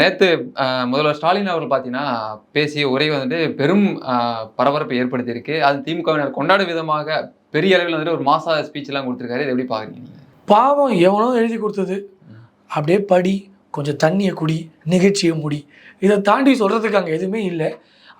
நேற்று முதல்வர் ஸ்டாலின் அவர்கள் பார்த்தீங்கன்னா பேசிய உரை வந்துட்டு பெரும் பரபரப்பை ஏற்படுத்தியிருக்கு. அது திமுகவினர் கொண்டாடும் விதமாக பெரிய அளவில் வந்துட்டு ஒரு மாசா ஸ்பீச்செல்லாம் கொடுத்துருக்காரு. இதை எப்படி பார்க்குறீங்க பாவம் எவனோ எழுதி கொடுத்தது. அப்படியே படி கொஞ்சம் தண்ணியை குடி நிகழ்ச்சியை முடி. இதை தாண்டி சொல்கிறதுக்கு அங்கே எதுவுமே இல்லை.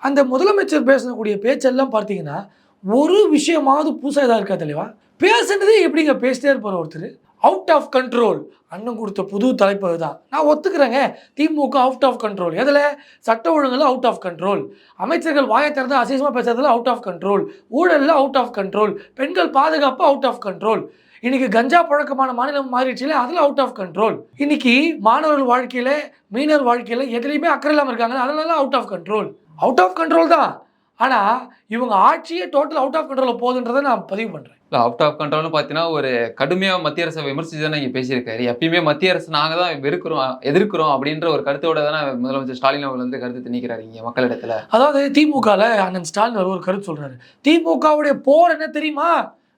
அந்த முதலமைச்சர் பேசக்கூடிய பேச்செல்லாம் பார்த்தீங்கன்னா ஒரு விஷயமாவது புதுசாக இதாக இருக்கா தெளிவா பேசுனதே எப்படிங்க? பேசிட்டே இருப்பார் ஒருத்தர். அவுட் ஆஃப் கண்ட்ரோல் அண்ணன் கொடுத்த புது தலைப்பு தான் நான் ஒத்துக்கிறேங்க. திமுக அவுட் ஆஃப் கண்ட்ரோல் எதில்? சட்ட ஒழுங்கில் அவுட் ஆஃப் கண்ட்ரோல் அமைச்சர்கள் வாயை திறந்து அசிசமாக பேசுறதுல அவுட் ஆஃப் கண்ட்ரோல் ஊழலில் அவுட் ஆஃப் கண்ட்ரோல் பெண்கள் பாதுகாப்பு அவுட் ஆஃப் கண்ட்ரோல் இன்னைக்கு கஞ்சா பழக்கமான மாநிலம் மாறிடுச்சுல அதில் அவுட் ஆஃப் கண்ட்ரோல் இன்னைக்கு மாணவர்கள் வாழ்க்கையில் மீனவர் வாழ்க்கையில் எதுலையுமே அக்கறை இல்லாமல் இருக்காங்க அதனால out of control out of control தான். ஆனால் இவங்க ஆட்சியே டோட்டல் அவுட் ஆஃப் கண்ட்ரோலில் போகுதுன்றதை நான் பதிவு பண்ணுறேன் இல்ல அவுட் ஆஃப் கண்ட்ரோல்னு பார்த்தீங்கன்னா ஒரு கடுமையாக மத்திய அரசை விமர்சித்து தான் இங்கே பேசியிருக்காரு எப்பயுமே மத்திய அரசு நாங்கள் தான் வெறுக்கிறோம் எதிர்க்கிறோம் அப்படின்ற ஒரு கருத்தோட தானே முதலமைச்சர் ஸ்டாலின் அவர்கள் வந்து கருத்து திணிக்கிறாரு இங்கே மக்களிடத்துல. அதாவது திமுகவில் அண்ணன் ஸ்டாலின் அவர் ஒரு கருத்து சொல்கிறாரு திமுகவுடைய போர் என்ன தெரியுமா?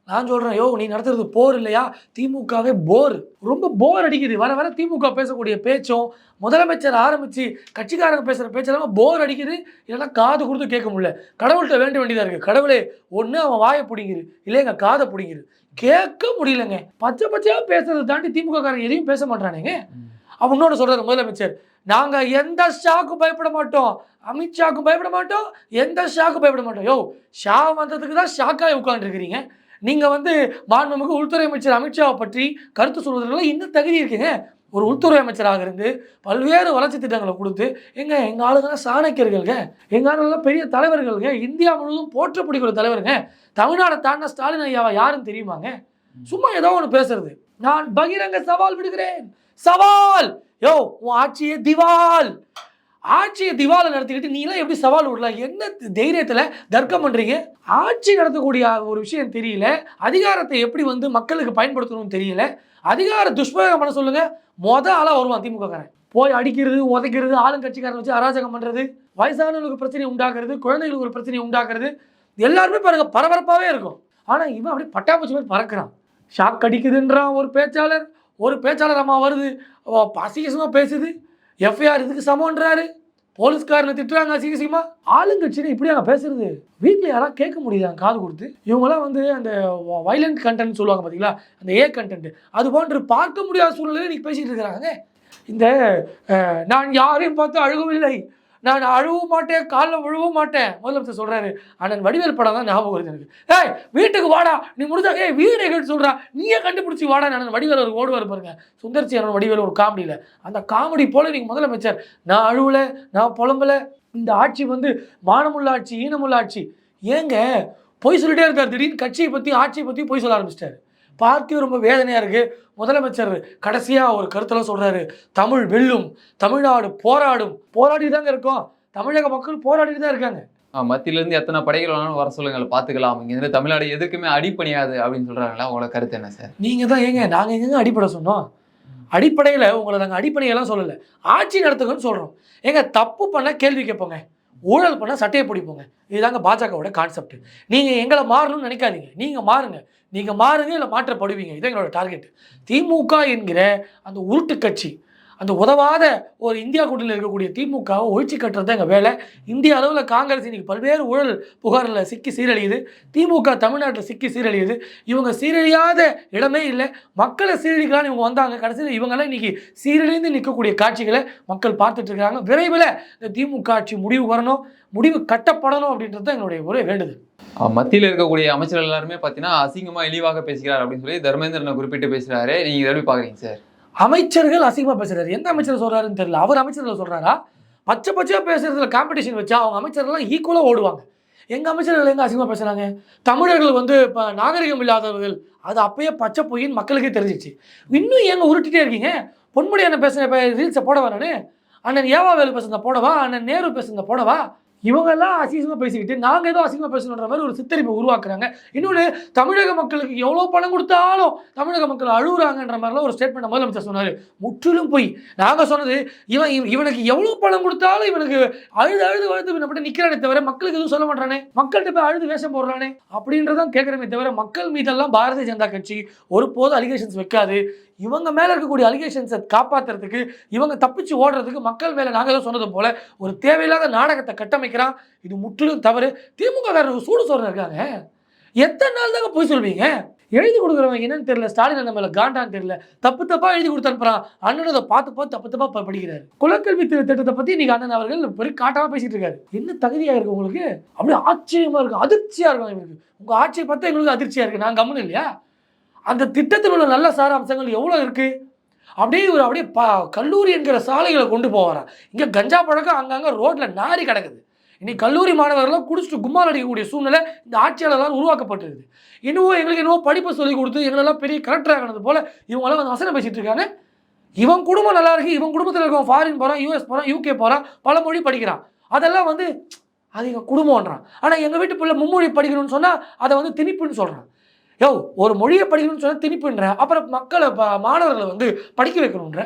நான் சொல்கிறேன் யோ நீ நடத்துறது போர் இல்லையா? திமுகவே போர். ரொம்ப போர் அடிக்குது. வர வர திமுக பேசக்கூடிய பேச்சும் முதலமைச்சர் ஆரம்பித்து கட்சிக்காரங்க பேசுகிற பேச்செல்லாம் போர் அடிக்குது. இதெல்லாம் காது கொடுத்து கேட்க முடியல. கடவுள்கிட்ட வேண்ட வேண்டியதாக இருக்குது கடவுளே ஒன்று அவன் வாயை பிடிங்கிரு. இல்லை எங்கள் காதை பிடிங்கிரு. கேட்க முடியலங்க. பச்சை பச்சையாக பேசுறதை தாண்டி திமுக காரங்க எதையும் பேச மாட்டானுங்க அவன் இன்னொன்று சொல்கிறார் முதலமைச்சர். நாங்கள் எந்த ஷாக்கும் பயப்பட மாட்டோம். அமித்ஷாக்கும் பயப்பட மாட்டோம். எந்த ஷாக்கும் பயப்பட மாட்டோம். யோ ஷா வந்ததுக்கு தான் ஷாக்காக உட்காந்துருக்கிறீங்க நீங்கள் வந்து மாண்புமிகு உள்துறை அமைச்சர் அமித்ஷாவை பற்றி கருத்து சொல்வதற்கெல்லாம் இன்னும் தகுதி இருக்குங்க. ஒரு உள்துறை அமைச்சராக இருந்து பல்வேறு வளர்ச்சி திட்டங்களை கொடுத்து எங்க எங்கள் ஆளுங்கெல்லாம் சாணக்கியர்கள்ங்க. எங்கள் ஆளுங்கெல்லாம் பெரிய தலைவர்கள்ங்க. இந்தியா முழுவதும் போற்றக்கூடிய தலைவருங்க. தமிழ்நாடை தாண்ட ஸ்டாலின் ஐயாவை யாருன்னு தெரியுமாங்க? சும்மா ஏதோ ஒன்று பேசுறது. நான் பகிரங்க சவால் விடுகிறேன். சவால்! யோ உன் ஆட்சியை திவால்! ஆட்சியை திவாலை நடத்திக்கிட்டு நீங்களாம் எப்படி சவால் விடலாம்? என்ன தைரியத்தில் தர்க்கம் பண்ணுறீங்க ஆட்சி நடத்தக்கூடிய ஒரு விஷயம் தெரியல. அதிகாரத்தை எப்படி வந்து மக்களுக்கு பயன்படுத்தணும்னு தெரியல. அதிகார துஷ்பிரயோகம் பண்ண சொல்லுங்கள் மொத ஆளாக வருவான் திமுககாரன். போய் அடிக்கிறது உதைக்கிறது ஆளுங்கட்சிக்காரன் வச்சு அராஜகம் பண்ணுறது வயசானவங்களுக்கு பிரச்சனை உண்டாக்குறது குழந்தைகளுக்கு ஒரு பிரச்சனை உண்டாக்குறது எல்லாருமே பாருங்க பரபரப்பாகவே இருக்கும். ஆனால் இவன் அப்படியே பட்டாம்பூச்சி மாதிரி பறக்கிறான். ஷாக் அடிக்குதுன்றான் ஒரு பேச்சாளர். ஒரு பேச்சாளர் அம்மா வருது. அசிங்கசமாக பேசுது. எஃப்ஐஆர் இதுக்கு சமன்றாரு போலீஸ்காரனை திட்டுறாங்க சீக்கிரமா ஆளுங்கட்சின்னு இப்படி அங்கே பேசுறது? வீட்டில் யாராவது கேட்க முடியுதாங்க காது கொடுத்து. இவங்கெல்லாம் வந்து அந்த வைலண்ட் கண்டென்ட் சொல்லுவாங்க பார்த்தீங்களா அந்த ஏ கண்டென்ட் அது போன்று பார்க்க முடியாத சூழ்நிலையில் இன்னைக்கு பேசிகிட்டு இருக்கிறாங்க. இந்த நான் யாரையும் பார்த்து அழுகவில்லை. நான் அழுவும் மாட்டேன் காலில் விழவும் மாட்டேன். முதலமைச்சர் சொல்கிறாரு அண்ணன் வடிவேல் படம் தான் ஞாபகம் வருது எனக்கு. ஏய் வீட்டுக்கு வாடா நீ முடிஞ்சா ஏய் வீடு எங்கன்னு சொல்கிறா நீயே கண்டுபிடிச்சி வாடா நான் வடிவேல் ஒரு ஓடுவார் பாருங்க. சுந்தர்சி அண்ணன் வடிவேல் ஒரு காமெடியில். அந்த காமெடி போல நீங்கள் முதலமைச்சர் நான் அழுவல நான் புலம்பலை. இந்த ஆட்சி வந்து மானமுள்ள ஆட்சி ஈனமுள்ள ஆட்சி. ஏங்க பொய் சொல்லிட்டே இருக்கார். திடீர்னு கட்சியை பற்றி ஆட்சியை பற்றி பொய் சொல்ல ஆரம்பிச்சிட்டாரு. பார்க்கவே ரொம்ப வேதனையாக இருக்குது முதலமைச்சர் கடைசியாக ஒரு கருத்தெல்லாம் சொல்கிறாரு தமிழ் வெல்லும் தமிழ்நாடு போராடும். போராடி தாங்க இருக்கோம். தமிழக மக்கள் போராடிட்டு தான் இருக்காங்க. ஆஹ் மத்தியில இருந்து எத்தனை படைகள் வேணாலும் வர சொல்லுங்க பார்த்துக்கலாம். இங்க இருந்து தமிழ்நாடு எதுக்குமே அடிப்பணியாது அப்படின்னு சொல்றாங்களா? உங்களோட கருத்து என்ன சார்? நீங்கள் தான் ஏங்க நாங்கள் எங்கெங்க அடிப்படை சொன்னோம்? அடிப்படையில் உங்களை நாங்கள் அடிப்படையெல்லாம் சொல்லலை. ஆட்சி நடத்துங்கன்னு சொல்கிறோம் ஏங்க தப்பு பண்ண கேள்வி கேட்போங்க. ஊழல் பண்ணால் சட்டையை பிடிப்போங்க. இதுதாங்க பாஜகவோட கான்செப்ட் நீங்கள் எங்களை மாறணும்னு நினைக்காதீங்க. நீங்கள் மாறுங்க. நீங்கள் மாறுங்க இல்லை மாற்றப்படுவீங்க. இது எங்களோட டார்கெட் திமுக என்கிற அந்த உருட்டு கட்சி அந்த உதவாத ஒரு இந்தியா கூட்டணியில் இருக்கக்கூடிய திமுகவை ஒழிச்சு கட்டுறது எங்கள் வேலை. இந்திய அளவில் காங்கிரஸ் இன்னைக்கு பல்வேறு ஊழல் புகாரில் சிக்கி சீரழியுது. திமுக தமிழ்நாட்டில் சிக்கி சீரழியுது. இவங்க சீரழியாத இடமே இல்லை. மக்களை சீரழிக்கலாம்னு இவங்க வந்தாங்க. கடைசியில் இவங்கெல்லாம் இன்னைக்கு சீரழிந்து நிற்கக்கூடிய காட்சிகளை மக்கள் பார்த்துட்டு இருக்காங்க. விரைவில் இந்த திமுக ஆட்சி முடிவு வரணும். முடிவு கட்டப்படணும் அப்படின்றது தான் எங்களுடைய ஒரே வேண்டுதல். மத்தியில் இருக்கக்கூடிய அமைச்சர்கள் எல்லாருமே பார்த்தீங்கன்னா அசிங்கமாக இழிவாக பேசுகிறார் அப்படின்னு சொல்லி தர்மேந்திரனை குறிப்பிட்டு பேசுகிறாரு நீங்கள் எப்படி பார்க்குறீங்க சார்? அமைச்சர்கள் அசிங்கமாக பேசுகிறாரு எந்த அமைச்சர் சொல்கிறாருன்னு தெரியல. அவர் அமைச்சர்கள் சொல்கிறாரா பச்சை பச்சையாக பேசுகிறதுல காம்படிஷன் வச்சா அவங்க அமைச்சர்கள்லாம் ஈக்குவலாக ஓடுவாங்க. எங்கள் அமைச்சர்கள் எங்கே அசிங்கமாக பேசுகிறாங்க தமிழர்கள் வந்து இப்போ நாகரிகம் இல்லாதவர்கள். அது அப்பயே பச்சை பொய்யின் மக்களுக்கே தெரிஞ்சிச்சு. இன்னும் ஏங்க உருட்டிட்டே இருக்கீங்க? பொன்முடி என்ன பேசுகிற ரீல்ஸை போட நான்? அண்ணன் ஏவா வேலு பேசுகிறத போடவா? அண்ணன் நேரு பேசுகிறத போடவா? இவங்கெல்லாம் அசிங்கமாக பேசிக்கிட்டு நாங்கள் ஏதோ அசிங்கமாக பேசணுன்ற மாதிரி ஒரு சித்தரிப்பை உருவாக்குறாங்க. இன்னொன்று தமிழக மக்களுக்கு எவ்வளோ பணம் கொடுத்தாலும் தமிழக மக்கள் அழுகுறாங்கன்ற மாதிரிலாம் ஒரு ஸ்டேட்மெண்ட் முதலமைச்சர் சொன்னார். முற்றிலும் போய். நாங்கள் சொன்னது இவன் இவனுக்கு எவ்வளோ பணம் கொடுத்தாலும் இவனுக்கு அழுது அழுது அழுது நம்ம நிற்கிறானே தவிர மக்களுக்கு எதுவும் சொல்ல மாட்டானே. மக்கள்கிட்ட போய் அழுது வேஷம் போடுறானே. அப்படின்றதான் கேட்குறமே தவிர மக்கள் மீதெல்லாம் பாரதிய ஜனதா கட்சி ஒருபோதும் அலிகேஷன்ஸ் வைக்காது. இவங்க மேலே இருக்கக்கூடிய அலிகேஷன்ஸை காப்பாற்றுறதுக்கு இவங்க தப்பிச்சு ஓடுறதுக்கு மக்கள் மேலே நாங்கள் தான் சொன்னது போல் ஒரு தேவையில்லாத நாடகத்தை கட்டமைக்கிறான். இது முற்றிலும் தவறு. திமுக காரனுக்கு சூடு சோறு இருக்காங்க. எத்தனை நாள் தாங்க போய் சொல்வீங்க? எழுதி கொடுக்குறவங்க என்னன்னு தெரியல. ஸ்டாலின் அந்த மேலே காண்டான்னு தெரியல. தப்பு தப்பாக எழுதி கொடுத்து அனுப்புறான். அண்ணன் அதை பார்த்து பார்த்து தப்பு தப்பாக படிக்கிறார். குலக்கல்வி திட்டத்தை பற்றி இன்னைக்கு அண்ணன் அவர்கள் பெரிய காட்டாம பேசிட்டு இருக்காரு. என்ன தகுதியாக இருக்குது உங்களுக்கு? அப்படியே ஆச்சரியமாக இருக்கும் அதிர்ச்சியாக இருக்கும் எங்களுக்கு உங்கள் ஆட்சியை பார்த்தா எங்களுக்கு அதிர்ச்சியாக இருக்குது நான் கம்முன்னு இல்லையா? அந்த திட்டத்தில் உள்ள நல்ல சார அம்சங்கள் எவ்வளோ இருக்குது அப்படியே ஒரு அப்படியே ப கல்லூரி என்கிற சாலைகளை கொண்டு போவாராம் இங்கே கஞ்சா பழக்கம் அங்கங்கே ரோட்டில் நாரி கிடக்குது. இன்னைக்கு கல்லூரி மாணவர்கள்லாம் குடிச்சிட்டு கும்மால் அடிக்கக்கூடிய சூழ்நிலை இந்த ஆட்சியாளரால் உருவாக்கப்பட்டிருக்குது. இன்னும் எங்களுக்கு என்னவோ படிப்பை சொல்லிக் கொடுத்து எங்களெல்லாம் பெரிய கலெக்டர் ஆகினது போல் இவங்களாம் வந்து வசனம் பேசிகிட்டு இருக்காங்க. இவன் குடும்பம் நல்லா இருக்குது இவன் குடும்பத்தில் இருக்கவன் ஃபாரின் போகிறான் யூஎஸ் போகிறான் யூகே போகிறான் பல மொழி படிக்கிறான். அதெல்லாம் வந்து அது எங்கள் குடும்பம்ன்றான். ஆனால் எங்கள் வீட்டு பிள்ளை மும்மொழி படிக்கணும்னு சொன்னால் அதை வந்து திணிப்புன்னு சொல்கிறான் யோ ஒரு மொழியை படிக்கணும்னு சொன்னால் திணிப்புன்ற அப்புறம் மக்களை ப- மாணவர்களை வந்து படிக்க வைக்கணுன்ற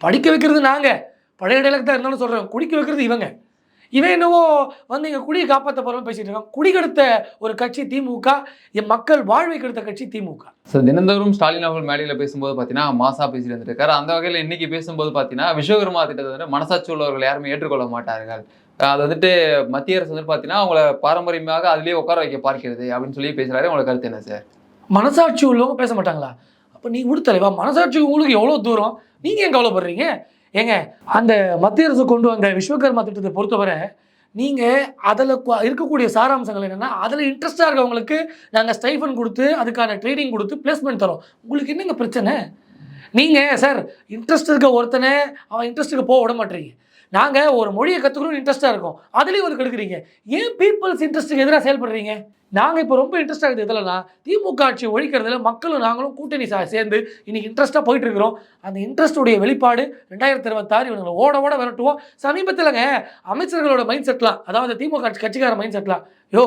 படிக்க வைக்கிறது நாங்கள் பழைய இடையில தான் இருந்தாலும் சொல்கிறேன் குடிக்க வைக்கிறது இவங்க. இவன் என்னவோ வந்து இங்கே குடியை காப்பாற்ற போகிறோம் பேசிட்டு இருக்கான். குடிக்கெடுத்த ஒரு கட்சி திமுக என் மக்கள் வாழ்வை கெடுத்த கட்சி திமுக. சார் தினந்தோறும் ஸ்டாலின் அவர்கள் மேடையில் பேசும்போது பார்த்தீங்கன்னா மாசா பேசிட்டு இருந்திருக்காரு அந்த வகையில் இன்னைக்கு பேசும்போது பார்த்தீங்கன்னா விஸ்வகர்மா திட்டத்தை மனசாட்சி உள்ளவர்கள் யாருமே ஏற்றுக்கொள்ள மாட்டார்கள். அது வந்துட்டு மத்திய அரசு வந்து பார்த்தீங்கன்னா அவங்கள பாரம்பரியமாக அதிலேயே உட்கார வைக்க பார்க்கிறது அப்படின்னு சொல்லி பேசுகிறாரு உங்களுக்கு கருத்து என்ன சார்? மனசாட்சி உள்ளவங்க பேச மாட்டாங்களா? அப்போ நீ கொடுத்தலைவா மனசாட்சி உங்களுக்கு எவ்வளோ தூரம்? நீங்கள் ஏன் கவலைப்படுறீங்க? ஏங்க அந்த மத்திய அரசு கொண்டு வந்த விஸ்வகர்மா திட்டத்தை பொறுத்தவரை நீங்கள் அதில் இருக்கக்கூடிய சாராம்சங்கள் என்னென்னா அதில் இன்ட்ரெஸ்டாக இருக்கவங்களுக்கு நாங்கள் ஸ்டைஃபன் கொடுத்து அதுக்கான ட்ரைனிங் கொடுத்து பிளேஸ்மெண்ட் தரோம். உங்களுக்கு என்னங்க பிரச்சனை? நீங்கள் சார் இன்ட்ரெஸ்ட் இருக்க ஒருத்தனை அவன் இன்ட்ரெஸ்ட்டுக்கு போக விட மாட்டேறீங்க. நாங்கள் ஒரு மொழியை கற்றுக்கணும்னு இன்ட்ரெஸ்ட்டாக இருக்கோம். அதுலேயும் ஒரு கெடுக்குறீங்க. ஏன் பீப்புள்ஸ் இன்ட்ரெஸ்ட்டுக்கு எதிராக செயல்படுறீங்க? நாங்கள் இப்போ ரொம்ப இன்ட்ரெஸ்ட் இருக்குது இதெல்லாம் திமுக ஆட்சி ஒழிக்கிறதுல மக்களும் நாங்களும் கூட்டணி சா சேர்ந்து இன்னைக்கு இன்ட்ரெஸ்ட்டாக போயிட்டு இருக்கிறோம். அந்த இன்ட்ரெஸ்ட்டுடைய வெளிப்பாடு ரெண்டாயிரத்தி இருபத்தாறு இவங்களை ஓட ஓட விரட்டுவோம். சமீபத்தில்ங்க அமைச்சர்களோட மைண்ட் செட்லாம் அதாவது திமுக ஆட்சி கட்சிக்கார மைண்ட் செட்லாம் யோ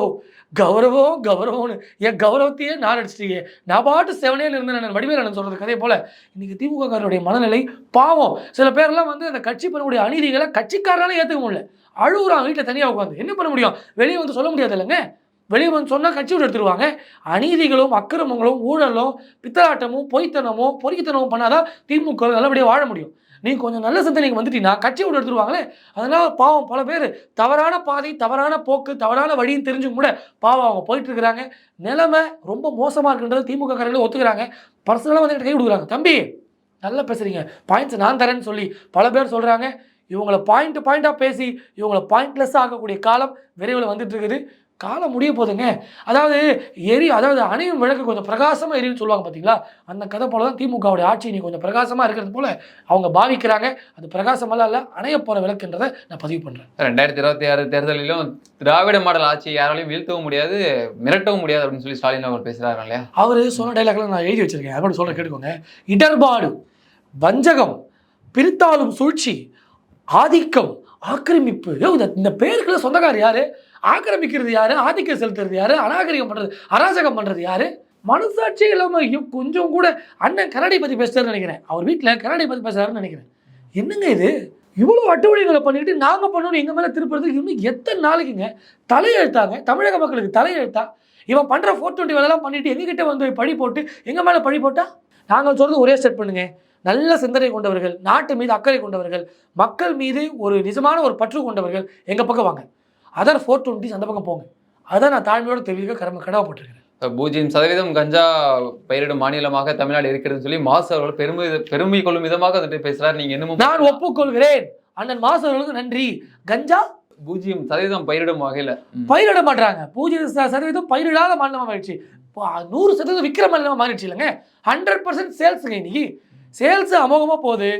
கௌரவம் கௌரவம்னு என் கௌரவத்தையே நான் அடிச்சிட்டீங்க நான் பாட்டு செவனே இருந்தேன் நான் வடிவேலன் சொல்கிறது கதையை போல. இன்னைக்கு திமுககாரருடைய மனநிலை பாவம். சில பேர்லாம் வந்து அந்த கட்சி பண்ணக்கூடிய அநீதிகளை கட்சிக்காரனால ஏற்றுக்க முடியல. அழுகுறான் வீட்டில் தனியாக உட்காந்து என்ன பண்ண முடியும்? வெளியே வந்து சொல்ல முடியாது இல்லைங்க வெளியே வந்து சொன்னால் கட்சி விட்டு எடுத்துருவாங்க. அநீதிகளும் அக்கிரமங்களும் ஊழலும் பித்தலாட்டமும் பொய்த்தனமும் பொறித்தனமும் பண்ணாதான் திமுக நல்லபடியாக வாழ முடியும். நீ கொஞ்சம் நல்ல சிந்தனைக்கு வந்துட்டீங்கன்னா கட்சி விட்டு எடுத்துருவாங்களே. அதனால் பாவம் பல பேர் தவறான பாதை தவறான போக்கு தவறான வழியும் தெரிஞ்சும் கூட பாவம் அவங்க போயிட்டு இருக்கிறாங்க நிலைமை ரொம்ப மோசமாக இருக்குன்றது திமுக காரங்களே ஒத்துக்கிறாங்க. பர்சனலாக வந்து கை கொடுக்குறாங்க. தம்பி நல்லா பேசுகிறீங்க பாயிண்ட்ஸ் நான் தரேன்னு சொல்லி பல பேர் சொல்கிறாங்க இவங்களை பாயிண்ட் பாயிண்ட்டாக பேசி இவங்களை பாயிண்ட்லெஸ்ஸாக ஆகக்கூடிய காலம் விரைவில் வந்துட்டு இருக்குது காலம் முடிய போதுங்க. அதாவது எரி அதாவது அணையும் விளக்கு கொஞ்சம் பிரகாசமாக எரியும்னு சொல்லுவாங்க பார்த்தீங்களா அந்த கதை போல தான் திமுகவுடைய ஆட்சி நீ கொஞ்சம் பிரகாசமாக இருக்கிறது போல அவங்க பாவிக்கிறாங்க. அது பிரகாசமெல்லாம் இல்லை அணைய போகிற விளக்குன்றதை நான் பதிவு பண்ணுறேன் ரெண்டாயிரத்தி இருபத்தி ஆறு தேர்தலிலும் திராவிட மாடல் ஆட்சி யாராலையும் வீழ்த்தவும் முடியாது மிரட்டவும் முடியாது அப்படின்னு சொல்லி ஸ்டாலின் அவர் பேசுறாரு இல்லையா? அவர் சொன்ன டைலாக்லாம் நான் எழுதி வச்சிருக்கேன். அதோட சொல்ல கேட்டுக்கோங்க. இடர்பாடு வஞ்சகம் பிரித்தாளும் சூழ்ச்சி ஆதிக்கம் ஆக்கிரமிப்பு. இந்த பேருக்குள்ள சொந்தக்கார் யாரு? ஆக்கிரமிக்கிறது யாரு? ஆதிக்கம் செலுத்துறது யாரு? அநாகரிகம் பண்றது அராஜகம் பண்றது யாரு? மனசாட்சி இல்லாமல் கொஞ்சம் கூட அண்ணன் கரடி பத்தி பேசுறாருன்னு நினைக்கிறேன். அவர் வீட்டில் கரடி பத்தி பேசுறாருன்னு நினைக்கிறேன். என்னங்க இது? இவ்வளோ அட்டுவழிகளை பண்ணிட்டு நாங்கள் பண்ணணும் எங்கள் மேலே திருப்புறதுக்கு இன்னும் எத்தனை நாளைக்குங்க? தலையெழுத்தாங்க. தமிழக மக்களுக்கு தலையெழுத்தா? இவன் பண்ணுற ஃபோர் டுவெண்ட்டி வேலைலாம் பண்ணிட்டு எங்ககிட்ட வந்து பழி போட்டு எங்கள் மேலே பழி போட்டா? நாங்கள் சொல்கிறது ஒரே செட் பண்ணுங்க. நல்ல சிந்தனை கொண்டவர்கள் நாட்டு மீது அக்கறை கொண்டவர்கள் மக்கள் மீது ஒரு நிஜமான ஒரு பற்று கொண்டவர்கள் எங்கள் பக்கம் வாங்க. அதர் ஃபோர் டுவெண்ட்டிஸ் அந்த பக்கம் போங்க. அதான் நான் தாழ்மையோட தெரிவிக்க கடமை கடமைப்பட்டிருக்கிறேன். பூஜ்ஜியம் சதவீதம் கஞ்சா பயிரிடும் மாநிலமாக தமிழ்நாடு இருக்கிறதுன்னு சொல்லி மாசு அவர்கள் பெருமை பெருமை கொள்ளும் விதமாக வந்துட்டு பேசுறாரு. நீங்க என்னமோ நான் ஒப்புக்கொள்கிறேன். அண்ணன் மாசு அவர்களுக்கு நன்றி. கஞ்சா? பூஜ்ஜியம் சதவீதம் பயிரிடும் வகையில. பயிரிட மாட்டாங்க. பூஜ்ஜியம் சதவீதம் பயிரிடாத மாநிலமாக ஆயிடுச்சு நூறு சதவீதம் விற்கிற மாநிலமாக மாறிடுச்சு இல்லைங்க. ஹண்ட்ரட் பர்சன்ட் சேல்ஸுங்க இன்னைக்கு. சேல்ஸ் அமோகமாக போகுது.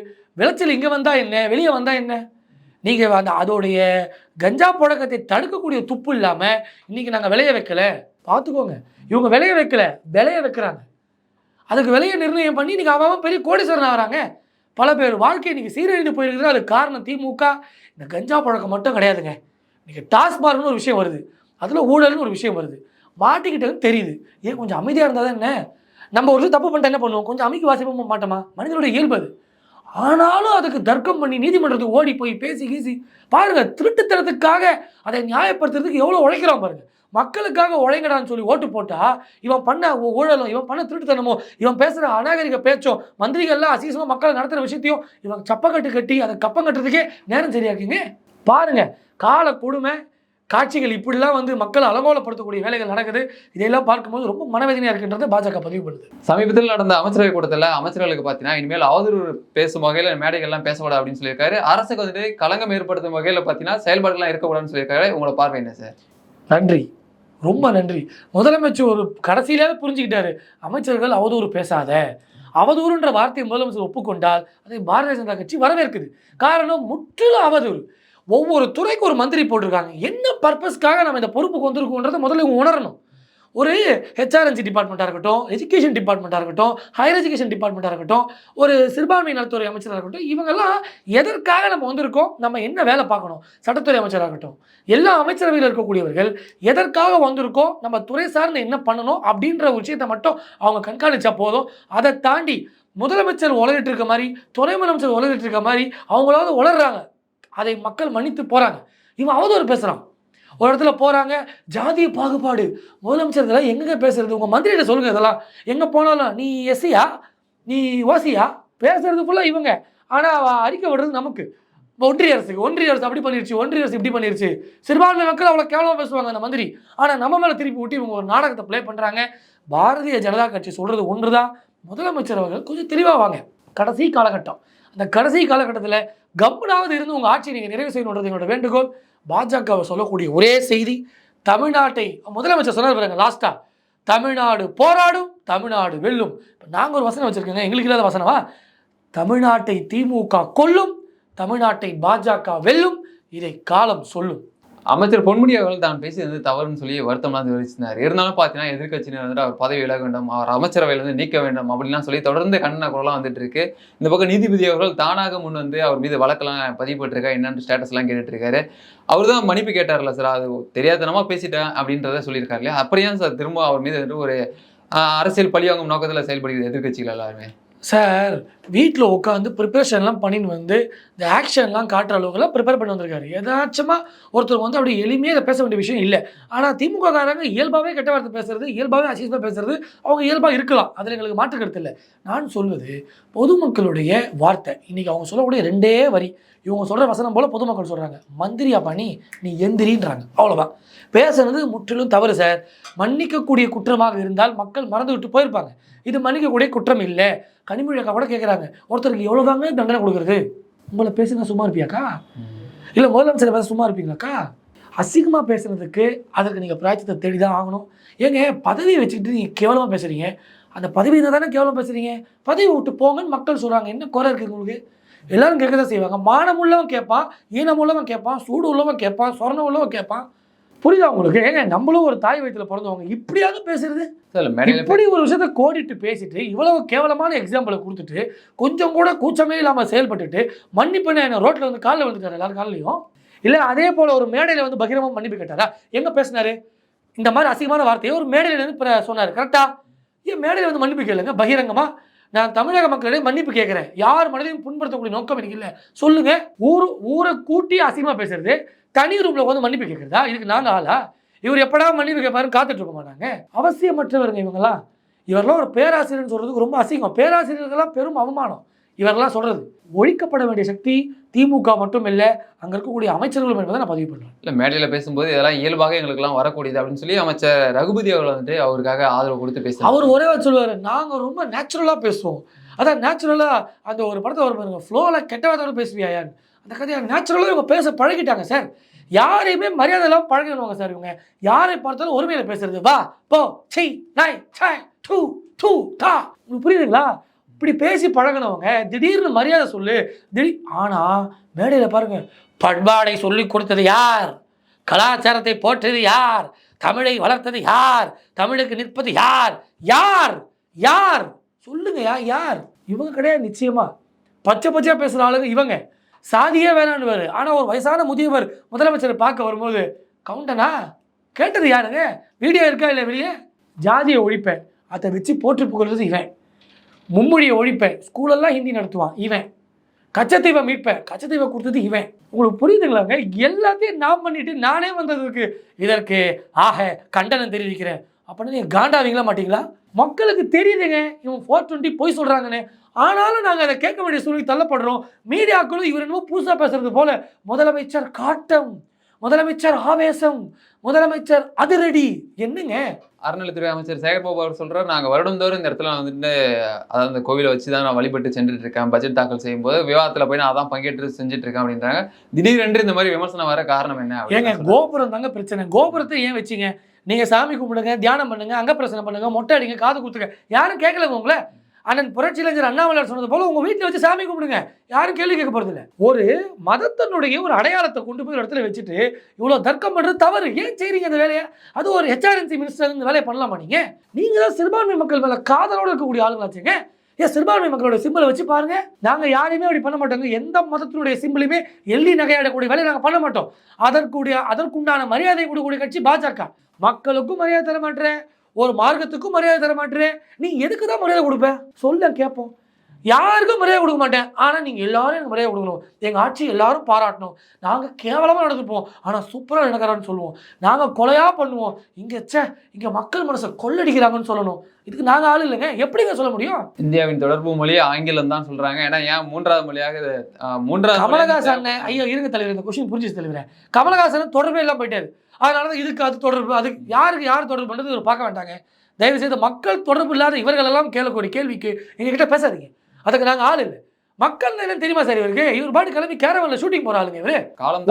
விளைச்சல் இங்கே வந்தால் என்ன? வெளியே வந்தால் என்ன? நீங்கள் அந்த அதோடைய கஞ்சா புழக்கத்தை தடுக்கக்கூடிய துப்பு இல்லாமல் இன்றைக்கி நாங்கள் விளைய வைக்கலை. பார்த்துக்கோங்க இவங்க விளைய வைக்கல. விளைய வைக்கிறாங்க. அதுக்கு விலையை நிர்ணயம் பண்ணி இன்றைக்கி அவன் பெரிய கோடீஸ்வரன் ஆகிறாங்க. பல பேர் வாழ்க்கை இன்றைக்கி சீரழிந்து போயிருக்குது அதுக்கு காரணம் திமுக. இந்த கஞ்சா பழக்கம் மட்டும் கிடையாதுங்க. இன்றைக்கி டாஸ்மார்க்னு ஒரு விஷயம் வருது. அதில் ஊழல்னு ஒரு விஷயம் வருது. மாட்டிக்கிட்டதுன்னு தெரியுது. ஏன் கொஞ்சம் அமைதியாக இருந்தால் தான் என்ன? நம்ம ஒரு தப்பு பண்ணிட்டு என்ன பண்ணுவோம்? கொஞ்சம் அமைக்க வாசிப்போம் மாட்டோமா? மனிதனுடைய இயல்பு அது. ஆனாலும் அதுக்கு தர்க்கம் பண்ணி நீதிமன்றத்துக்கு ஓடி போய் பேசி கீசி பாருங்க திருட்டுத்தனத்துக்காக அதை நியாயப்படுத்துறதுக்கு எவ்வளோ உழைக்கிறான் பாருங்க. மக்களுக்காக உழைங்கடான்னு சொல்லி ஓட்டு போட்டால் இவன் பண்ண ஊழலும் இவன் பண்ண திருட்டுத்தனமோ இவன் பேசுகிற அநாகரிக பேச்சோ மந்திரிகள்லாம் அசீசமாக மக்களை நடத்துகிற விஷயத்தையும் இவன் சப்பக்கட்டு கட்டி அதை கப்பம் கட்டுறதுக்கே நேரம் சரியா இருக்குங்க? பாருங்க கால கொடுமை காட்சிகள் இப்படிலாம் வந்து மக்களை அலங்கோலப்படுத்தக்கூடிய வேலைகள் நடக்குது. இதையெல்லாம் பார்க்கும்போது ரொம்ப மனவேதனையா இருக்குன்றதை பாஜக பதிவு பண்ணுது. சமீபத்தில் நடந்த அமைச்சரவை கூட்டத்தில் அமைச்சர்களுக்கு பார்த்தீங்கன்னா இனிமேல் அவதூறு பேசும் வகையில் மேடைகள்லாம் பேசக்கூடாது அப்படின்னு சொல்லியிருக்காரு. அரசுக்கு வந்துட்டு களங்கம் ஏற்படுத்தும் வகையில் பார்த்தீங்கன்னா செயல்பாடுகள்லாம் இருக்கக்கூடாதுன்னு சொல்லியிருக்காரு. உங்களோட பார்வை என்ன சார்? நன்றி. ரொம்ப நன்றி. முதலமைச்சர் ஒரு கடைசியிலே புரிஞ்சுக்கிட்டாரு. அமைச்சர்கள் அவதூறு பேசாத அவதூறுன்ற வார்த்தையை முதலமைச்சர் ஒப்புக்கொண்டால் அதை பாரதிய ஜனதா கட்சி வரவேற்குது. காரணம் முற்றிலும் அவதூறு. ஒவ்வொரு துறைக்கு ஒரு மந்திரி போட்டிருக்காங்க. என்ன பர்பஸ்க்காக நம்ம இந்த பொறுப்புக்கு வந்திருக்கோன்றதை முதல்ல இவங்க உணரணும். ஒரு ஹெச்ஆர்என்சி டிபார்ட்மெண்ட்டாக இருக்கட்டும் எஜுகேஷன் டிபார்ட்மெண்ட்டாக இருக்கட்டும் ஹையர் எஜுகேஷன் டிபார்ட்மெண்ட்டாக இருக்கட்டும் ஒரு சிறுபான்மை நலத்துறை அமைச்சராக இருக்கட்டும் இவங்கெல்லாம் எதற்காக நம்ம வந்திருக்கோம் நம்ம என்ன வேலை பார்க்கணும் சட்டத்துறை அமைச்சராக இருக்கட்டும் எல்லா அமைச்சரவையில் இருக்கக்கூடியவர்கள் எதற்காக வந்திருக்கோம் நம்ம துறை சார்ந்து என்ன பண்ணணும் அப்படின்ற விஷயத்தை மட்டும் அவங்க கண்காணித்தா போதும். அதை தாண்டி முதலமைச்சர் உலகிட்டு இருக்க மாதிரி துணை முதலமைச்சர் உலகிட்டு இருக்க மாதிரி அவங்களாவது உளர்றாங்க. அதை மக்கள் மன்னித்து போகிறாங்க இவன் அவதூறு பேசுகிறான் ஒரு இடத்துல போகிறாங்க ஜாதிய பாகுபாடு. முதலமைச்சர் இதெல்லாம் எங்கே பேசுறது? உங்கள் மந்திரிகிட்ட சொல்லுங்கள் இதெல்லாம். எங்கே போனாலும் நீ எஸ்சியா? நீ ஓசியா? பேசுறது ஃபுல்லாக இவங்க. ஆனால் அறிக்கை விடுறது நமக்கு. ஒன்றிய அரசுக்கு ஒன்றிய அரசு அப்படி பண்ணிருச்சு ஒன்றிய அரசு இப்படி பண்ணிருச்சு. சிறுபான்மை மக்கள் அவ்வளோ கேவலமாக பேசுவாங்க அந்த மந்திரி. ஆனால் நம்ம மேலே திருப்பி விட்டு இவங்க ஒரு நாடகத்தை ப்ளே பண்ணுறாங்க பாரதிய ஜனதா கட்சி சொல்கிறது ஒன்று தான் முதலமைச்சர் அவர்கள் கொஞ்சம் தெளிவாக வாங்க. கடைசி காலகட்டம். அந்த கடைசி காலகட்டத்தில் கம்முனாவது இருந்து உங்கள் ஆட்சியை நீங்கள் நிறைவு செய்யணுன்றது என்னோட வேண்டுகோள். பாஜகவை சொல்லக்கூடிய ஒரே செய்தி தமிழ்நாட்டை முதலமைச்சர் சொன்னார் பாருங்க லாஸ்ட்டாக தமிழ்நாடு போராடும் தமிழ்நாடு வெல்லும். இப்போ நாங்கள் ஒரு வசனம் வச்சுருக்கோங்க எங்களுக்கு இல்லாத வசனமா? தமிழ்நாட்டை திமுக கொல்லும் தமிழ்நாட்டை பாஜக வெல்லும் இதை காலம் சொல்லும். அமைச்சர் பொன்முடி அவர்கள் தான் பேசி வந்து தவறுன்னு சொல்லி வருத்தம்லாம் தெரிவிச்சிருந்தார். இருந்தாலும் பார்த்தீங்கன்னா எதிர்க்கட்சியினர் வந்துட்டு அவர் பதவி விலக வேண்டும் அவர் அமைச்சரவையில் வந்து நீக்க வேண்டும் அப்படின்லாம் சொல்லி தொடர்ந்து கண்ணன குரலாம் வந்துட்டு இருக்கு. இந்த பக்கம் நீதிபதி அவர்கள் தானாக முன் வந்து அவர் மீது வழக்கெல்லாம் பதிவுபட்டிருக்கா என்னன்னு ஸ்டேட்டஸ்லாம் இருக்காரு அவர் தான் மன்னிப்பு கேட்டார்ல சார் அது தெரியாதனமாக பேசிட்டேன் அப்படின்றத சொல்லியிருக்காரு இல்லையா? அப்படியே சார் திரும்ப அவர் மீது வந்துட்டு ஒரு அரசியல் பழிவாங்கும் நோக்கத்தில் செயல்படுகிறது எதிர்க்கட்சிகள் எல்லாருமே? சார் வீட்டில் உட்காந்து ப்ரிப்பரேஷன்லாம் பண்ணின்னு வந்து இந்த ஆக்ஷன்லாம் காட்டுற அளவுக்குலாம் ப்ரிப்பேர் பண்ணி வந்திருக்காரு. எதாச்சுமா ஒருத்தர் வந்து அப்படி எளிமையாக அதை பேச வேண்டிய விஷயம் இல்லை. ஆனால் திமுக காரங்க இயல்பாகவே கெட்ட வார்த்தை பேசுறது இயல்பாகவே அசிசமாக பேசுறது அவங்க இயல்பாக இருக்கலாம். அதில் எங்களுக்கு மாற்று கருத்து இல்லை. நான் சொல்வது பொதுமக்களுடைய வார்த்தை. இன்றைக்கி அவங்க சொல்லக்கூடிய ரெண்டே வரி. இவங்க சொல்கிற வசனம் போல் பொதுமக்கள் சொல்கிறாங்க மந்திரியா பண்ணி நீ எந்திரின்றாங்க. அவ்வளோதான் பேசுறது முற்றிலும் தவறு சார் மன்னிக்கக்கூடிய குற்றமாக இருந்தால் மக்கள் மறந்து விட்டு போயிருப்பாங்க. இது மன்னிக்கக்கூடிய குற்றம் இல்லை. கனிமொழியக்கா கூட கேட்குறாங்க ஒருத்தருக்கு எவ்வளோ தாங்க தண்டனை கொடுக்குறது? உங்களை பேசுனா சும்மா இருப்பியாக்கா? இல்லை முதலமைச்சர் பேச சும்மா இருப்பீங்களாக்கா? அசிங்கமாக பேசுனதுக்கு அதற்கு நீங்கள் பிராய்ச்சத்தை தேடி தான் ஆகணும். ஏங்க பதவியை வச்சுக்கிட்டு நீங்கள் கேவலமாக பேசுகிறீங்க அந்த பதவி தானே கேவலம் பேசுகிறீங்க பதவி விட்டு போங்கன்னு மக்கள் சொல்கிறாங்க என்ன குறை இருக்குது உங்களுக்கு? எல்லாரும் கேட்க தான் செய்வாங்க. மானம் உள்ளவன் கேட்பான் ஈனம் உள்ளவன் கேட்பான் சூடு உள்ளவன் கேட்பான் சொரணம் உள்ளவன் கேட்பான். புரியுதா உங்களுக்கு? ஏங்க நம்மளும் ஒரு தாய் வயிற்றுல பிறந்தவங்க இப்படியாவது பேசுறது? இப்படி ஒரு விஷயத்த கோடிட்டு பேசிட்டு இவ்வளவு கேவலமான எக்ஸாம்பிளை கொடுத்துட்டு கொஞ்சம் கூட கூச்சமே இல்லாமல் செயல்பட்டுட்டு மன்னிப்பு என்ன ரோட்டில் வந்து காலில் வந்துட்டாரு எல்லாரும் காலையும் இல்லை அதே போல ஒரு மேடையில் வந்து பகிரமா மன்னிப்பு கேட்டாரா? எங்கே பேசினாரு? இந்த மாதிரி அசிங்கமான வார்த்தையை ஒரு மேடையில் இருந்து பிற- சொன்னாரு கரெக்டா ஏன் மேடையில் வந்து மன்னிப்பு கேளுங்க பகிரங்கமா? நான் தமிழக மக்களிடையே மன்னிப்பு கேட்குறேன். யார் மனதையும் புண்படுத்தக்கூடிய நோக்கம் எனக்கு இல்லை. சொல்லுங்க. ஊர் ஊரை கூட்டி அசிங்கமாக பேசுறது. தனி ரூமில் வந்து மன்னிப்பு கேட்குறதா? இதுக்கு நாங்கள் ஆளா? இவர் எப்படா மன்னிப்பு கேட்பாருன்னு காத்துட்டு இருக்க மாட்டாங்க. அவசியமற்றவருங்க இவங்கெல்லாம். இவரெல்லாம் ஒரு பேராசிரியர்னு சொல்கிறதுக்கு ரொம்ப அசிங்கம். பேராசிரியர்கள்லாம் பெரும் அவமானம். இவரெல்லாம் சொல்கிறது ஒழிக்கப்பட வேண்டிய சக்தி திமுக மட்டும் இல்லை அங்க இருக்கக்கூடிய அமைச்சர்களும் என்பதை நான் பதிவு பண்றேன் இல்லை மேடையில் பேசும்போது இதெல்லாம் இயல்பாக எங்களுக்கெல்லாம் வரக்கூடியது அப்படின்னு சொல்லி அமைச்சர் ரகுபதி அவர்கள் வந்துட்டு அவருக்காக ஆதரவு கொடுத்து பேசுறாரு. அவர் ஒரே சொல்லுவாரு நாங்க ரொம்ப நேச்சுரலா பேசுவோம். அதான் நேச்சுரலா அந்த ஒரு படத்தை வரும் பாருங்க ஃப்ளோவில் கெட்ட வார்த்தை பேசுவியாயான்னு அந்த கதையை நேச்சுரலாக இவங்க பேச பழகிட்டாங்க சார். யாரையுமே மரியாதை இல்லாமல் பழகிடுவாங்க சார் இவங்க. யாரை பார்த்தாலும் ஒருமையில பேசுறது. வா போ சி நாய் சாய் டூ டூ தா உங்களுக்கு புரியுதுங்களா? இப்படி பேசி பழகினவங்க திடீர்னு மரியாதை சொல்லு திடீர் ஆனால் மேடையில் பாருங்க பண்பாடை சொல்லி கொடுத்தது யார்? கலாச்சாரத்தை போற்றது யார்? தமிழை வளர்த்தது யார்? தமிழுக்கு நிற்பது யார்? யார்? யார்? சொல்லுங்கயா யார்? இவங்க கிடையாது நிச்சயமா. பச்சை பச்சையாக பேசுகிற ஆளுங்க இவங்க. சாதியே வேணான்னு ஆனால் ஒரு வயசான முதியவர் முதலமைச்சரை பார்க்க வரும்போது கவுண்டனா? கேட்டது யாருங்க? வீடியோ இருக்கா இல்லை வெளியே? ஜாதியை ஒழிப்பேன். அதை வச்சு போற்றி புகழ்றது இவன். மும்மொழியை ஒழிப்பேன். ஸ்கூலெல்லாம் ஹிந்தி நடத்துவான் இவன். கச்சத்தீவை மீட்பேன். கச்சத்தீவை கொடுத்தது இவன். உங்களுக்கு புரியுதுங்களாங்க? எல்லாத்தையும் நான் பண்ணிட்டு நானே வந்ததுக்கு இதற்கு ஆக கண்டனம் தெரிவிக்கிறேன். அப்படின்னு நீங்கள் காண்டாவீங்களா மாட்டீங்களா? மக்களுக்கு தெரியுதுங்க. இவன் ஃபோர் டுவெண்ட்டி போய் சொல்கிறாங்கன்னு ஆனாலும் நாங்கள் அதை கேட்க வேண்டிய சூழ்நிலை தள்ளப்படுறோம். மீடியாக்களும் இவர் என்னமோ புதுசாக பேசுறது போல. முதலமைச்சர் காட்டம். முதலமைச்சர் ஆவேசம் முதலமைச்சர் அதிரடி. என்னங்க? அறநிலைத்துறை அமைச்சர் சேகர்பாபு அவர் சொல்றாரு நாங்க வருடந்தோறும் இந்த இடத்துல வந்துட்டு அதாவது அந்த கோவிலை வச்சு தான் நான் வழிபட்டு சென்றுட்டு இருக்கேன் பட்ஜெட் தாக்கல் செய்யும்போது விவாதத்துல போய் நான் அதான் பங்கேற்று செஞ்சுட்டு இருக்கேன் அப்படின்றாங்க. திடீரென்று இந்த மாதிரி விமர்சனம் வர காரணம் என்ன ஏங்க. கோபுரம் தாங்க பிரச்சனை. கோபுரத்தை ஏன் வச்சீங்க? நீங்க சாமி கும்பிடுங்க தியானம் பண்ணுங்க அங்க பிரச்சனை பண்ணுங்க மொட்டை அடிங்க காது குத்துங்க. யாரும் கேட்கலங்க உங்களை? அண்ணன் புரட்சி அண்ணாமலையார் சொன்னது போல உங்கள் வீட்டில் வச்சு சாமி கும்பிடுங்க. யாரும் கேள்வி கேட்க போகிறது இல்லை. ஒரு மதத்தினுடைய ஒரு அடையாளத்தை கொண்டு போய் ஒரு இடத்துல வச்சுட்டு இவ்வளோ தர்க்கம் பண்ணுறது தவறு. ஏன் செய்கிறீங்க இந்த வேலையை? அது ஒரு ஹெச்ஆர்என்சி மினிஸ்டர் இந்த வேலையை பண்ணலாமா நீங்கள் நீங்கள் தான் சிறுபான்மை மக்கள் மேலே காதலோட இருக்கக்கூடிய ஆளுங்களாச்சுங்க ஏன் சிறுபான்மை மக்களோட சிம்பிளை வச்சு பாருங்க. நாங்கள் யாரையுமே அப்படி பண்ண மாட்டோங்க. எந்த மதத்தினுடைய சிம்பிளுமே எள்ளி நகையாடக்கூடிய வேலையை நாங்கள் பண்ண மாட்டோம். அதற்குடைய அதற்குண்டான மரியாதை கொடுக்கக்கூடிய கட்சி பாஜக. மக்களுக்கும் மரியாதை தர மாட்டேன் ஒரு மார்க்கத்துக்கும் மரியாதை தர மாட்டேன் நீ எதுக்கு தான் மரியாதை கொடுப்ப? சொல்ல கேட்போம் யாருக்கும் மரியாதை கொடுக்க மாட்டேன். ஆனால் நீங்கள் எல்லாரும் எனக்கு மரியாதை கொடுக்கணும். எங்கள் ஆட்சி எல்லாரும் பாராட்டணும். நாங்கள் கேவலமாக நடந்துப்போம். ஆனால் சூப்பராக நடக்கிறான்னு சொல்லுவோம். நாங்கள் கொலையாக பண்ணுவோம். இங்கே ச்சே இங்கே மக்கள் மனசை கொள்ளடிக்கிறாங்கன்னு சொல்லணும். இதுக்கு நாங்கள் ஆள் இல்லைங்க. எப்படிங்க சொல்ல முடியும்? இந்தியாவின் தொடர்பு மொழி ஆங்கிலம் தான் சொல்றாங்க. ஏன்னா ஏன் மூன்றாவது மொழியாக மூன்றாவது கமலஹாசன் ஐயோ இருங்க தலைவர் இந்த கொஸ்டின் புரிஞ்சுச்சு தலைவர். கமலஹாசன் தொடர்பே இல்லாம போயிட்டாரு. அதனால தான் இதுக்கு அது தொடர்பு. அது யாருக்கு யார் தொடர்பு பண்ணுறது இவர் பார்க்க வேண்டாங்க. தயவு செய்து மக்கள் தொடர்பு இல்லாத இவர்கள் எல்லாம் கேட்கக்கூடிய கேள்விக்கு எங்ககிட்ட பேசாதீங்க. அதுக்கு நாங்கள் ஆள் இல்லை. மக்கள் என்னன்னு தெரியுமா சார் இவருக்கு? இவர் பாட்டு கிளம்பி கேரவனில் ஷூட்டிங் போற ஆளுங்க இவரு.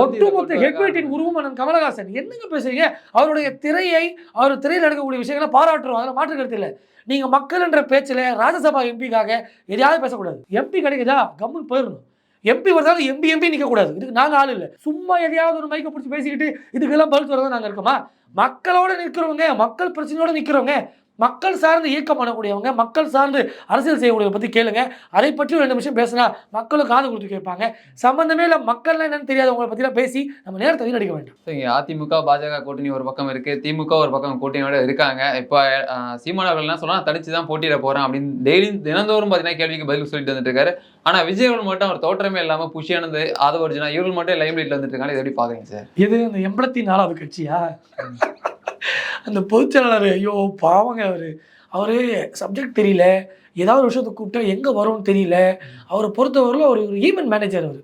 ஒட்டுமொத்த ஹெக்வேட்டின் வராங்க. உருவம் அண்ணன் கமலஹாசன். என்னங்க பேசுறீங்க? அவருடைய திரையை அவர் திரையில் நடக்கக்கூடிய விஷயங்களை பாராட்டுறோம். அதில் மாற்று கருத்து இல்லை. நீங்க மக்கள் என்ற பேச்சில் ராஜ்யசபா எம்பிக்காக எதையாவது பேசக்கூடாது. எம்பி கிடைக்குதா? கம்முன்னு போயிடணும். எம்பி வருதாலும் எம்பி எம்பி நிற்கக்கூடாது இதுக்கு நாங்கள் ஆள் இல்லை. சும்மா எதையாவது ஒரு மைக்கை பிடிச்சி பேசிக்கிட்டு இதுக்கெல்லாம் பதில் வரதான் நாங்கள் இருக்கோமா? மக்களோட நிற்கிறவங்க மக்கள் பிரச்சனையோட நிற்கிறவங்க மக்கள் சார்ந்து இயக்கம் பண்ணக்கூடியவங்க மக்கள் சார்ந்து அரசியல் செய்யக்கூடியவங்க பற்றி கேளுங்க. அதை பற்றி ஒரு ரெண்டு விஷயம் பேசினா மக்களும் காது கொடுத்து கேட்பாங்க. சம்மந்தமே இல்லை மக்கள்லாம் என்னன்னு தெரியாதவங்களை பற்றிலாம் பேசி நம்ம நேரத்தை வீணடிக்க வேண்டாம். இங்க அதிமுக பாஜக கூட்டணி ஒரு பக்கம் இருக்கு திமுக ஒரு பக்கம் கூட்டணியோட இருக்காங்க. இப்போ சீமானவர்கள் என்ன சொன்னா தனிச்சு தான் போட்டியிட போறேன் அப்படின்னு டெய்லி தினந்தோறும் பாத்தீங்கன்னா கேள்விக்கு பதில் சொல்லிட்டு வந்துட்டு இருக்காரு. ஆனா விஜய் அவர்கள் மட்டும் அவர் தோற்றமே இல்லாம புஷியானது ஆதவர்ஜுனா இவர்கள் மட்டும் லைம் லைட்ல வந்துட்டு இருக்காங்க. இதை எப்படி பாக்குறீங்க சார்? இது அந்த எண்பத்தி நாலாவது கட்சியா? அந்த பொதுச்செயலாளர் ஐயோ பாவங்க அவர். அவர் சப்ஜெக்ட் தெரியல. ஏதாவது ஒரு விஷயத்தை கூப்பிட்டா எங்கே வரும்னு தெரியல. அவரை பொறுத்தவரையில் அவர் ஒரு ஈவெண்ட் மேனேஜர் அவர்.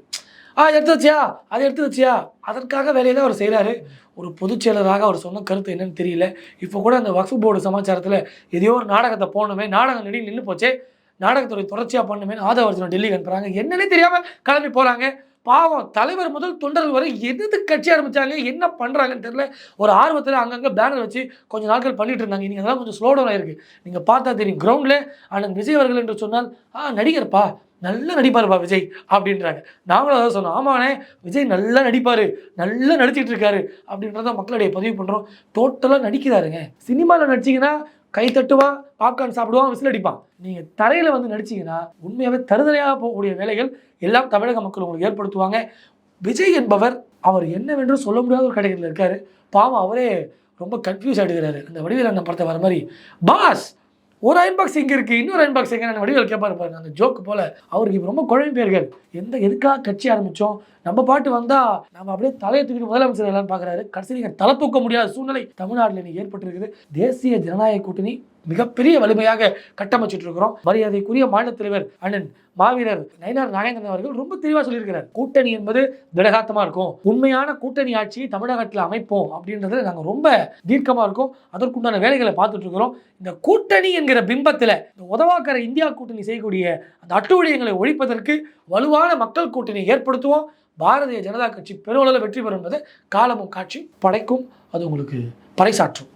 ஆ எடுத்து வச்சியா? அதை எடுத்து வச்சியா? அதற்காக வேலையை தான் அவர் செய்கிறாரு ஒரு பொதுச் செயலராக அவர் சொன்ன கருத்து என்னன்னு தெரியல. இப்போ கூட அந்த வக்ஃபு போர்டு சமாச்சாரத்தில் எதையோ ஒரு நாடகத்தை போகணுமே நாடகம் நடி நின்று போச்சே நாடகத்துறை தொடர்ச்சியாக பண்ணுமே ஆதவர்ஜனை டெல்லிக்கு அனுப்புகிறாங்க என்னன்னே தெரியாமல் கிளம்பி போகிறாங்க பாவம் தலைவர் முதல் தொண்டர்கள் வரை எது கட்சி ஆரம்பித்தாங்க என்ன பண்ணுறாங்கன்னு தெரியல. ஒரு ஆர்வத்தில் அங்கங்கே பேனர் வச்சு கொஞ்சம் நாட்கள் பண்ணிட்டு இருந்தாங்க. நீங்கள் அதெல்லாம் கொஞ்சம் ஸ்லோ டவுன் ஆயிருக்கு. நீங்கள் பார்த்தா தெரியும். கிரவுண்டில் அண்ணன் விஜய் அவர்கள் என்று சொன்னால் ஆ நடிகர்ப்பா நல்லா நடிப்பாருப்பா விஜய் அப்படின்றாங்க. நாங்களும் அதான் சொன்னோம். ஆமாண்ணே விஜய் நல்லா நடிப்பார் நல்லா நடிச்சிட்டு இருக்காரு அப்படின்றத மக்களுடைய பதிவு பண்ணுறோம் டோட்டலாக நடிக்கிறாருங்க. சினிமாவில் நடிச்சிங்கன்னா கை தட்டுவா பாப்கார்ன் சாப்பிடுவான் விசில் அடிப்பான். நீங்கள் தரையில் வந்து நடிச்சீங்கன்னா உண்மையாகவே தருதலையாக போகக்கூடிய வேலைகள் எல்லாம் தமிழக மக்கள் உங்களுக்கு ஏற்படுத்துவாங்க. விஜய் என்பவர் அவர் என்னவென்று சொல்ல முடியாத ஒரு கடைகளில் இருக்காரு. பாவம் அவரே ரொம்ப கன்ஃபியூஸ் ஆகிடுகிறாரு அந்த வடிவில் அந்த படத்தை வர மாதிரி. பாஸ் ஒரு அயன்பாக்ஸ் இங்கே இருக்குது இன்னொரு அயன்பாக்ஸ் எங்கே நான் வடிவில் கேட்பாரு பாருங்க அந்த ஜோக்கு போல். அவருக்கு இப்போ ரொம்ப குழம்பு பேர்கள் எந்த எதுக்காக கட்சி ஆரம்பித்தோம் நம்ம பாட்டு வந்தால் நம்ம அப்படியே தலையை தூக்கிட்டு முதலமைச்சர் எல்லாம் பார்க்குறாரு. கடைசி நீங்கள் தலை தூக்க முடியாத சூழ்நிலை தமிழ்நாட்டில் இன்னைக்கு ஏற்பட்டிருக்குது. தேசிய ஜனநாயக கூட்டணி மிகப்பெரிய வலிமையாக கட்டமைச்சிட்டு இருக்கிறோம். மரியாதைக்குரிய மாநில தலைவர் அண்ணன் மாவீரர் நயனார் நாகேந்திரன் அவர்கள் ரொம்ப தெளிவாக சொல்லியிருக்கிறார். கூட்டணி என்பது திடகாத்தமாக இருக்கும். உண்மையான கூட்டணி ஆட்சியை தமிழகத்தில் அமைப்போம் அப்படின்றதுல நாங்கள் ரொம்ப தீர்க்கமாக இருக்கோம். அதற்குண்டான வேலைகளை பார்த்துட்டு இருக்கிறோம். இந்த கூட்டணி என்கிற பிம்பத்தில் இந்த உதவாக்கர இந்தியா கூட்டணி செய்யக்கூடிய அந்த அட்டுழியங்களை ஒழிப்பதற்கு வலுவான மக்கள் கூட்டணி ஏற்படுத்துவோம். பாரதிய ஜனதா கட்சி பெருமளவில் வெற்றி பெறும் என்பதை காலமும் காட்சி படைக்கும். அது உங்களுக்கு பறைசாற்றும்.